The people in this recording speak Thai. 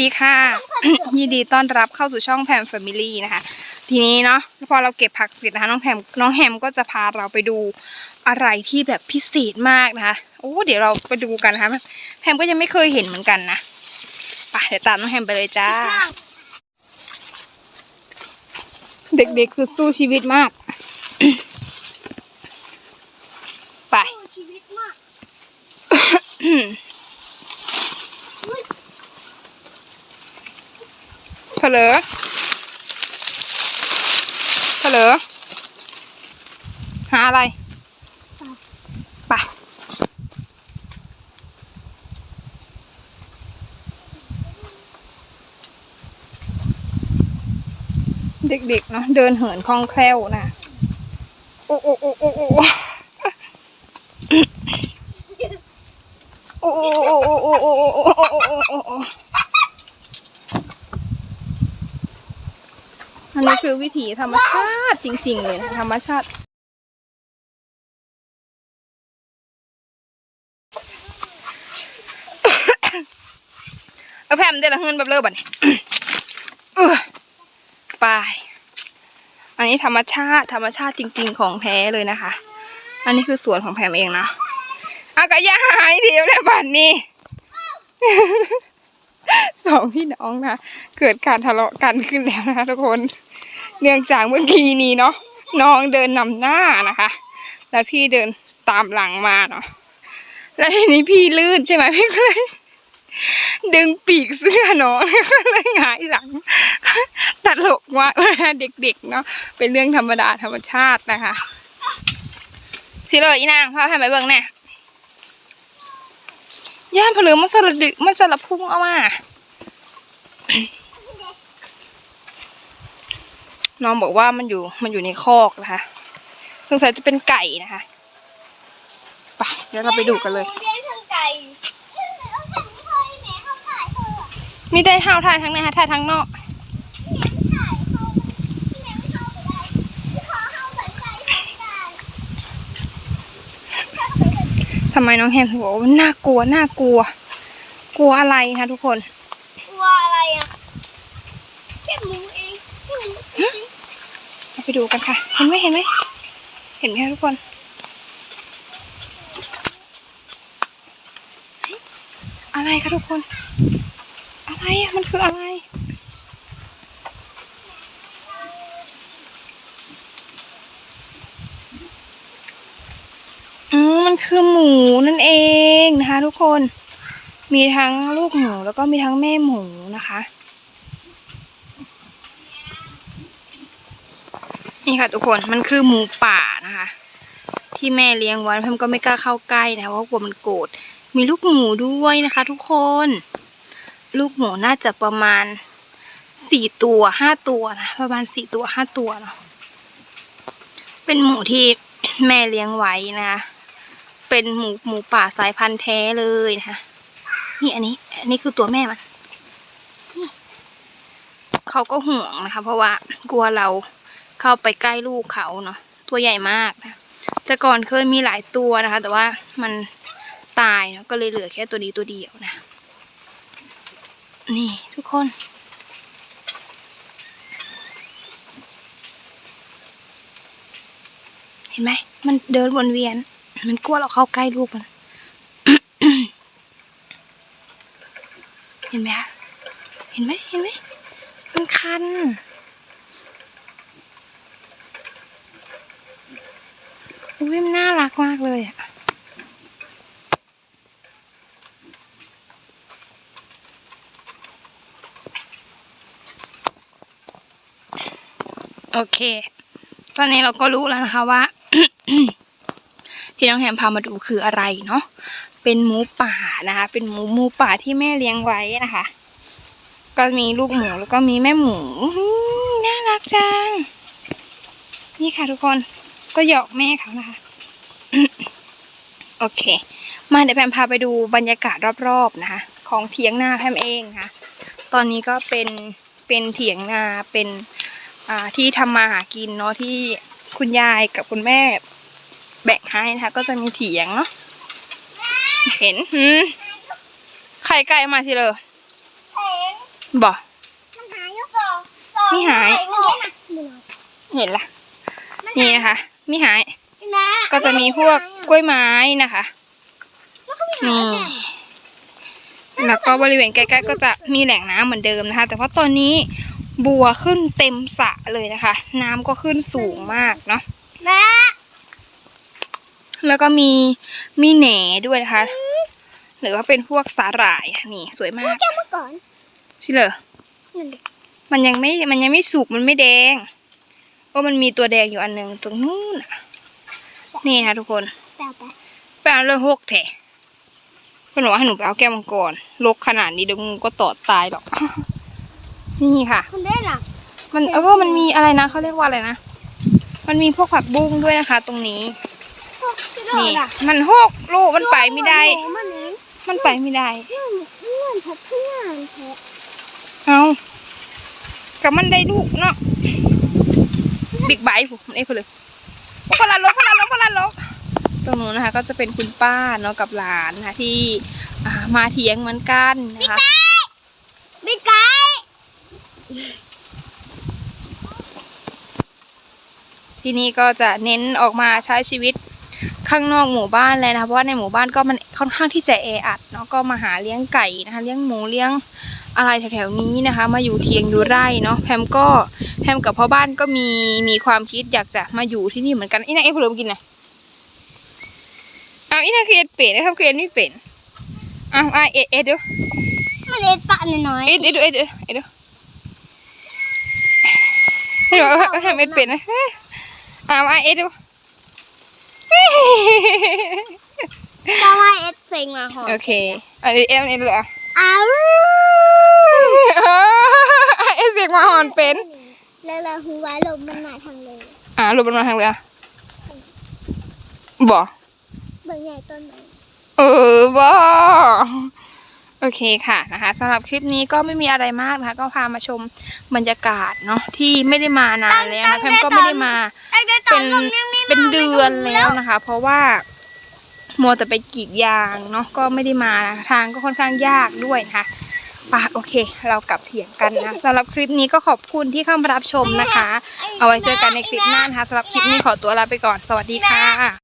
ดีค่ะ ยินดีต้อนรับเข้าสู่ช่องแพมแฟมิลี่นะคะ ทีนี้เนาะพอเราเก็บผักเสร็จนะคะ น้องแพมน้องแฮมก็จะพาเราไปดูอะไรที่แบบพิเศษมากนะคะโอ้เดี๋ยวเราไปดูกันนะคะแพมก็ยังไม่เคยเห็นเหมือนกันนะไปเดี๋ยวตามน้องแฮมไปเลยจ้า เด็กๆคือสู้ชีวิตมาก ไปชีวิตมาก ผลอเผลอหาอะไรไปเด็กๆเนาะเดินเหินคล่องแคล่วนะโอ้โอ้โอ้โอ้โอ้โอ้โอ้โอ้โอ้โอ้โอ้โอ้ อันนี้คือวิถีธรรมชาติจริงๆเลยธรรมชาติ เอาแพมเดี๋ยวละเงินแบบเลิกบันี้ไป อันนี้ธรรมชาติธรรมชาติจริง ๆ ของแท้เลยนะคะ อันนี้คือสวนของแพมเองนะอากะยาหายเดียวเลยบัดนี้ สองพี่น้องนะเกิดการทะเลาะกันขึ้นแล้วนะคะทุกคน เนื่องจากเมื่อกี้นี้เนาะน้องเดินนำหน้านะคะ แล้วพี่เดินตามหลังมาเนาะแล้วทีนี้พี่ลื่นใช่ไหมพี่ก็เลยดึงปีกเสื้อน้องก็เลยหงายหลังตลกมาเลยนะเด็กๆเนาะเป็นเรื่องธรรมดาธรรมชาตินะคะสิเลยอีนางพาให้ไปเบิ่งแน่ย่านผลือมันสลัดดึกมันสลับพุ่งเอามา น้องบอกว่ามันอยู่มันอยู่ในคอกนะคะสงสัยจะเป็นไก่นะคะไปเดี๋ยวเราไปดูกันเลยเลี้ยงทั้งไก่เลี้ยงเอาแต่ไม่เคยแม่เขาขายเธอมีได้เท่าทายทั้งในฮะทายทั้งนอกทำไมน้องแฮมถึงบอกว่านน่ากลัวน่ากลัว กลัวอะไรคะทุกคน กลัวอะไรอะแค่หมูเองแค่หมูเอง เรา ไปดูกันค่ะ เห็นไหมเห็นไหมเห็นไหมคะทุกคนอะไรคะทุกคน อะไรอะมันคืออะไร อืมมันคือหมูนั่นเองนะคะ ทุกคน มีทั้งลูกหมูแล้วก็มีทั้งแม่หมูนะคะ นี่ค่ะทุกคนมันคือหมูป่านะคะ ที่แม่เลี้ยงไว้เพิ่มก็ไม่กล้าเข้าใกล้นะเพราะกลัวมันโกรธมีลูกหมูด้วยนะคะ ทุกคน ลูกหมูน่าจะประมาณสี่ตัวห้าตัวนะประมาณสี่ตัวห้าตัวเนาะเป็นหมูที่แม่เลี้ยงไว้นะคะเป็นหมูหมูป่าสายพันธุ์แท้เลยนะคะนี่อันนี้อันนี้คือตัวแม่มันเขาก็ห่วงนะคะ เพราะว่ากลัวเรา เข้าไปใกล้ลูกเขาเนาะตัวใหญ่มากนะแต่ก่อนเคยมีหลายตัวนะคะ แต่ว่ามันตายเนอะก็เลยเหลือแค่ตัวนี้ตัวเดียวนะ นี่ทุกคน เห็นไหมมันเดินวนเวียน มันกลัวเราเข้าใกล้ลูกมันเห็นไหมเห็นไหมเห็นไหมมันคัน อุ้ยมันน่ารักมากเลยอะ โอเค ตอนนี้เราก็รู้แล้วนะคะว่า ที่น้องแฮมพามาดูคืออะไรเนาะเป็นหมูป่านะคะ เป็นหมูหมูป่าที่แม่เลี้ยงไว้นะคะ ก็มีลูกหมูแล้วก็มีแม่หมูน่ารักจัง นี่ค่ะทุกคนก็หยอกแม่เขานะคะ โอเค มาเดี๋ยวแพมพาไปดูบรรยากาศรอบๆนะคะ ของเถียงนาแพมเองค่ะ ตอนนี้ก็เป็นเป็นเถียงนาเป็น ที่ทำมาหากินเนาะที่คุณยายกับคุณแม่แบ่งให้นะคะ ก็จะมีเถียงเนาะเห็นหืมไข่ไก่มาสิเลยบ่มันหายยกสองสองไม่หายเห็นละนี่นะคะมีหาย ก็จะมีพวกกล้วยไม้นะคะมันก็ไม่หายนี่แน่แล้วก็บริเวณใกล้ๆก็จะมีแหล่งน้ำเหมือนเดิมนะคะ แต่ว่าตอนนี้ บัวขึ้นเต็มสระเลยนะคะ น้ำก็ขึ้นสูงมากเนาะแม่แล้วก็มีมีแหน่ด้วยนะคะ หรือว่าเป็นพวกสาหร่ายอะนี่สวยมากแก้วเมื่อก่อนใช่เหรอนั่นดิมันยังไม่มันยังไม่สุกมันไม่แดงก็มันมีตัวแดงอยู่อันหนึ่งตรงนู้นน่ะนี่ค่ะทุกคนแปลไปไปเอาเลยหกแถเพื่อนบอกว่าให้หนูไปเอาแก้วมังกรลกขนาดนี้เดี๋ยวงูก็ตอดตายหรอก นี่ค่ะคุณได้หรอมันเออมันมีอะไรนะเขาเรียกว่าอะไรนะมันมีพวกผักบุ้งด้วยนะคะ ตรงนี้พวกที่โดนี่นอะมันหกลูกมันไปไม่ได้โอ้มันนี้มันไปไม่ได้เพื่อนเพื่อนพัดเพื่อนแท้เอากับมันได้ลูกเนาะบิ๊กไบค์ผมไอ้คนเลยคนละรถคนละรถคนละรถตรงนู้นนะคะ ก็จะเป็นคุณป้าเนาะกับหลานนะคะที่อ่ามาเถียงเหมือนกันนะคะบิ๊กไก่ ที่นี่ก็จะเน้นออกมาใช้ชีวิตข้างนอกหมู่บ้านเลยนะคะเพราะว่าในหมู่บ้านก็มันค่อนข้างที่จะแออัดเนาะก็มาหาเลี้ยงไก่นะคะเลี้ยงหมูเลี้ยงอะไรแถวๆนี้นะคะ มาอยู่เทียงอยู่ไร่เนาะแพมก็แพมกับพ่อบ้านก็มีมีความคิดอยากจะมาอยู่ที่นี่เหมือนกันอีน่าเอฟเลิมกินนะเอาอีน่าคือเอ็ดเป็ดนะครับคือเอ็ดไม่เป็นอ้าวอะเอ็ดเอ็ดดูมันเล็ดปะน้อยเอ็ดเอ็ดดูเอ็ดดูเอ็ดดู ให้หนูเอาทำเอ็ดเป็ดนะอ้าวอะเอ็ดดูก็ว่าเอ็ดเซ็งมาหอโอเคอันนี้เอ็มเอ็นเลยอะอ้าวเอ็นเสียงมาหอนเป็น แล้วเราหูไว้ลมมันมาทางเลยอ่ารูปมันมาทางเรือบ่เบิ่งใหญ่ต้นไม้เออบ่ โอเคค่ะนะคะสำหรับคลิปนี้ก็ไม่มีอะไรมากนะคะ ก็พามาชมบรรยากาศเนาะที่ไม่ได้มานานแล้วนะแพมก็ไม่ได้มาเป็นเป็นเดือนแล้วนะคะ เพราะว่ามัวแต่ไปกรีดยางเนาะก็ไม่ได้มานะคะทางก็ค่อนข้างยากด้วยนะคะป่ะโอเค เรากลับเถียงกันนะสำหรับคลิปนี้ก็ขอบคุณที่เข้ามารับชมนะคะ เอาไว้เจอกันในคลิปหน้านะคะสำหรับคลิปนี้ขอตัวลาไปก่อนสวัสดีค่ะ